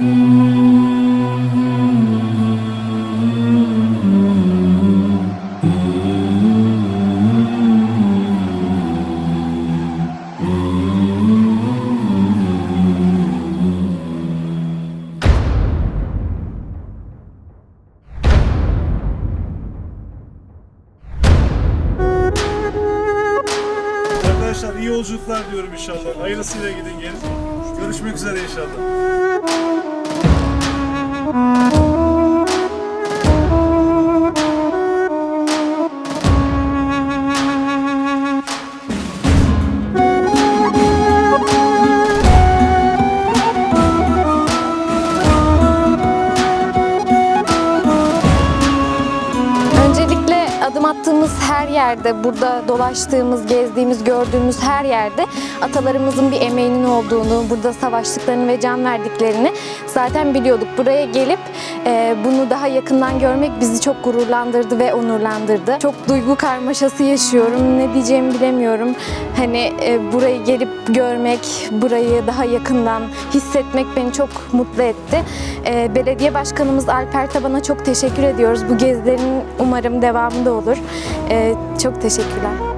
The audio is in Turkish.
Arkadaşlar iyi yolculuklar diyorum inşallah. Hayırlısıyla gidin gelin. Görüşmek üzere inşallah. Attığımız her yerde, burada dolaştığımız, gezdiğimiz, gördüğümüz her yerde atalarımızın bir emeğinin olduğunu, burada savaştıklarını ve can verdiklerini zaten biliyorduk. Buraya gelip e, bunu daha yakından görmek bizi çok gururlandırdı ve onurlandırdı. Çok duygu karmaşası yaşıyorum. Ne diyeceğimi bilemiyorum. Hani e, burayı gelip görmek, burayı daha yakından hissetmek beni çok mutlu etti. E, belediye başkanımız Alper Taban'a çok teşekkür ediyoruz. Bu gezilerin umarım devamı da olur. E, çok teşekkürler.